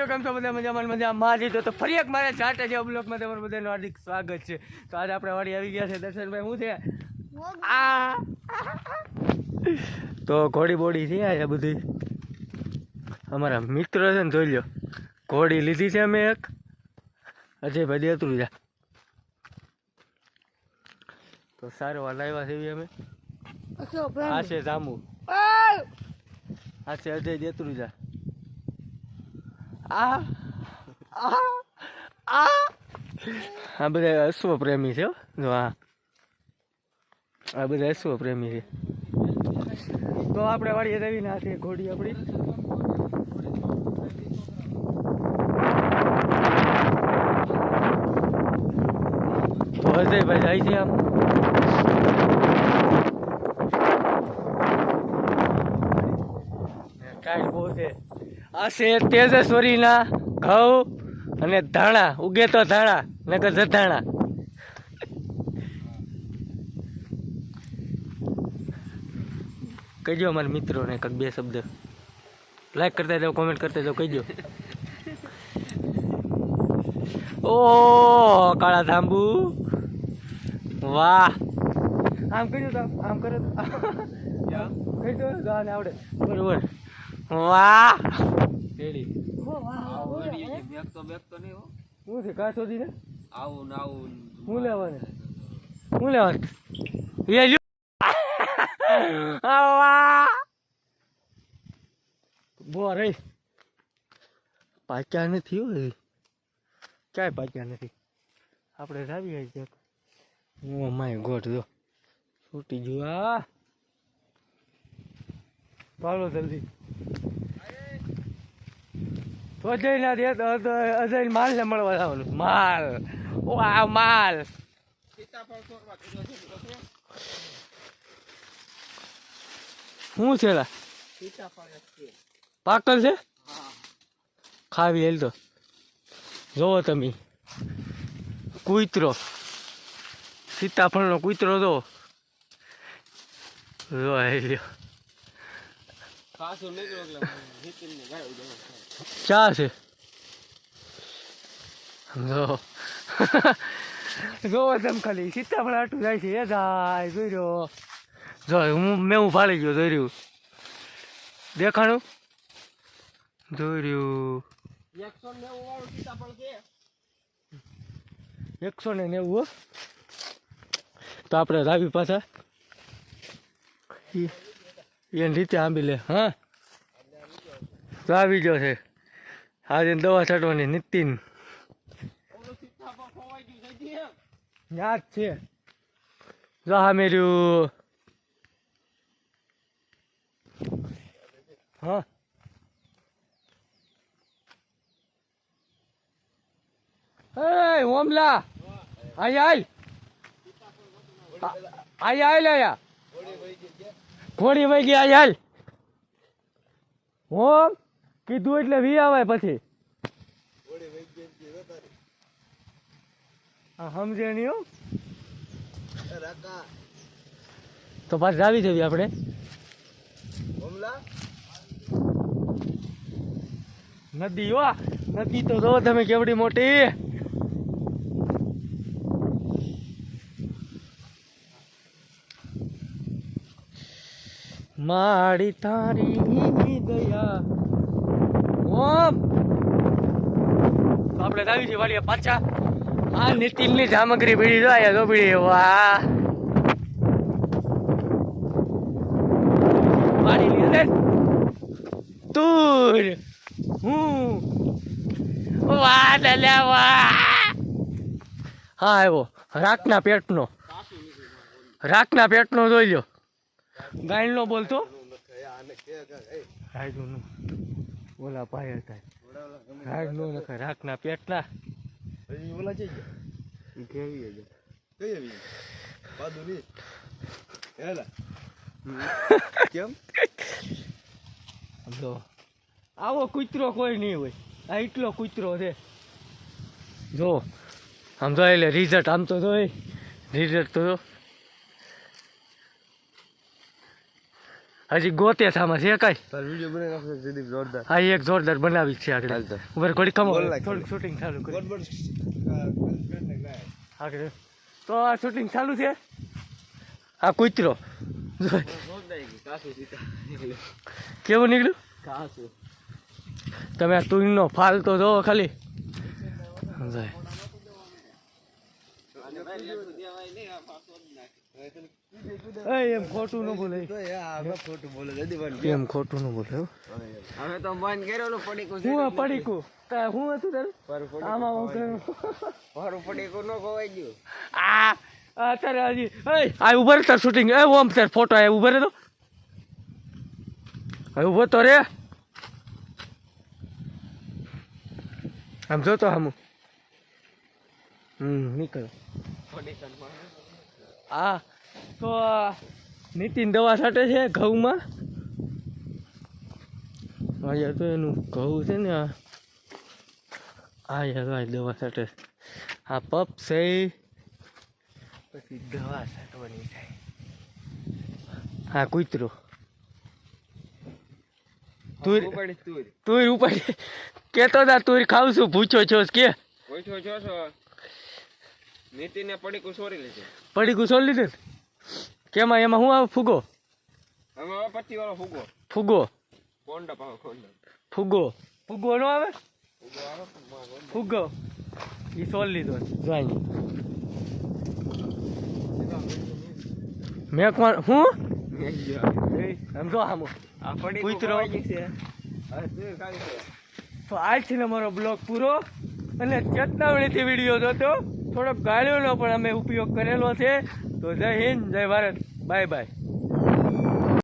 મિત્રો કેમ છો? બધા મજામાં મજા માં જીતો તો ફરી એક મારે ચાટે છે બ્લોકમાં તમારું બધાનું હાર્દિક સ્વાગત છે. તો આજે આપણે વાળી આવી ગયા છે. દર્શનભાઈ શું છે? આ. તો ઘોડી બોડી છે આ બધી. અમારા મિત્ર છે ને જોઈ લો ઘોડી લીધી છે અમે એક. અજયભાઈ દેતું જા. તો સારું આ લાવ્યા છે અમે. આ છે જાંબુ. આ છે અજય દેતું જા. આ આ આ આ બધા અશ્વ પ્રેમી છે આ. આ બધા અશ્વ પ્રેમી છે. તો આપણે વાળીએ રવિ ના છે ઘોડી આપણી. તો ભાઈ જાય છે આમ. કાંઈ બહુ છે આ છે તેજસ્વરીના ઘઉં અને ધાણા ઉગે તો ધાણા નકર જધાણા. કહીજો અમારા મિત્રોને કંઈક બે શબ્દ. લાઈક કરતા જાઓ કોમેન્ટ કરતા જાઓ કહીજો. ઓ કાળા ધાંબુ. વાહ. આમ તો આમ કરો તો કહી દો તો આને આવડે બરોબર વાહ રેડી ને આવું શું લેવાનું? શું લેવાનું? એ લ્યો. આવા બો પાક્યા નથી હોય ક્યાંય પાક્યા નથી? આપણે રાવી આવી ઓ માય ગોઠ જો. છૂટી જુઆ પાલો જલ્દી. તો અજય ના દે તો તો અજય માલ ને મળવા જવાનું માલ. ઓ આ માલ. શું છે પાકલ છે? ખાવી હેલ તો. જોવો તમે. કૂતરો. સીતાફળનો કૂતરો જો જો હેલ્યો. ચા છે. જો. જોવો તમે ખાલી સીતાફળ આટું જાય છે. એ જાય જોઈ રહ્યો. જો હું મેં હું ફાળી ગયો જોઈ રહ્યું. દેખાણું? જોઈ રહ્યું. એકસો ને નેવું હો. તો આપણે રાવી પાછા. એની રીતે આંબી લે. હા? તો આવી ગયો છે. આજે દવા છાંટવાની નીતિન યાદ છે. જો હા મેર્યું. હા? ઓમલા. આય આય. આય આય લે યા ઘોડી વહી ગયા હાલ. ઓમ કીધું એટલે વી આવે પછી. આ સમજે નહીં હો. તો પાછ આવી જવી આપણે. નદી હો નદી તો જો તમે કેવડી મોટી. માડી તારી દયા. ઓમ. તો આપણે આવી છીએ વાળીએ પાછા. આ નીતિનની સામગ્રી પીડી જાય જો બીડી વાહ. વાડી લીધે. તું હું. વાહ દલ્યા વાહ. હા, આવ્યો. રાખના પેટનો. રાખના પેટનો જોઈ લ્યો. ગાયન નો બોલતો? રાયડું નું ઓલા ભાઈ હતા રાયડ નો નખે રાખના પેટના. કેમ? જો. આવો કૂતરો કોઈ નહીં હોય. આ એટલો કૂતરો છે. જો. આમ તો એટલે રિઝલ્ટ આમ તો જોઈ. રિઝલ્ટ તો જો. હજી ગોતે છે છે કાંઈ? તાર વીડિયો બનાવી નાખો જદી જોરદાર. હા એક જોરદાર બનાવી છે આગળ. ઉપર ઘડી. કમો બોલ શૂટિંગ ચાલુ કરી. આગળ. તો આ શૂટિંગ ચાલુ છે? આ કૂતરો. જો, કેવું નીકળ્યું? કાસુ તમે આ તુંનો ફાલ તો જોવો ખાલી. જાય. એમ ખોટું ન બોલે ખોટું બોલે એમ ખોટું ન બોલે હવે તો બંધ કર્યો પડી હું પડીકું? હું હતું તારું? આમાં મારું પડી કો ખોવાઈ ગયું. આ આ હજી એય આ ઊભા રે તાર શૂટિંગ એ ઓમ તાર ફોટો આ ઊભા રે તો. હવે ઊભો તો રે. આમ જોતો આમ હમ. નીકળ. હા આ તો નીતિન દવા છાંટે છે ઘઉંમાં. અહીંયા તો એનું ઘઉં છે ને આ યાર દવા છાંટે આ પપ છે. પછી દવા છાંટવાની થાય હા કૂતરો. તુર તુર. ઉપાડી. કેતો તા તુર ખાવ છું પૂછો છો કે. ઓછો છો છો. નીતિને પડી કો સોરી લેજે પડી સોરી લીધું? કેમાં એમાં શું આવે? ફુગો? પચી વાળો ફૂગો. ફુગો. ફુગો. ફુગો નો આવે? ફૂગો ઈ સોલ લીધો જોઈ મેં કોણ હું? એમ જો આમ. કૂતરો. છે. હવે છે. તો ને બ્લોગ પૂરો. અને ચેતનાવણીથી વીડિયો જોતો. થોડોક ગાળ્યોનો પણ અમે ઉપયોગ કરેલો છે. તો જય હિન્દ જય ભારત. Bye bye.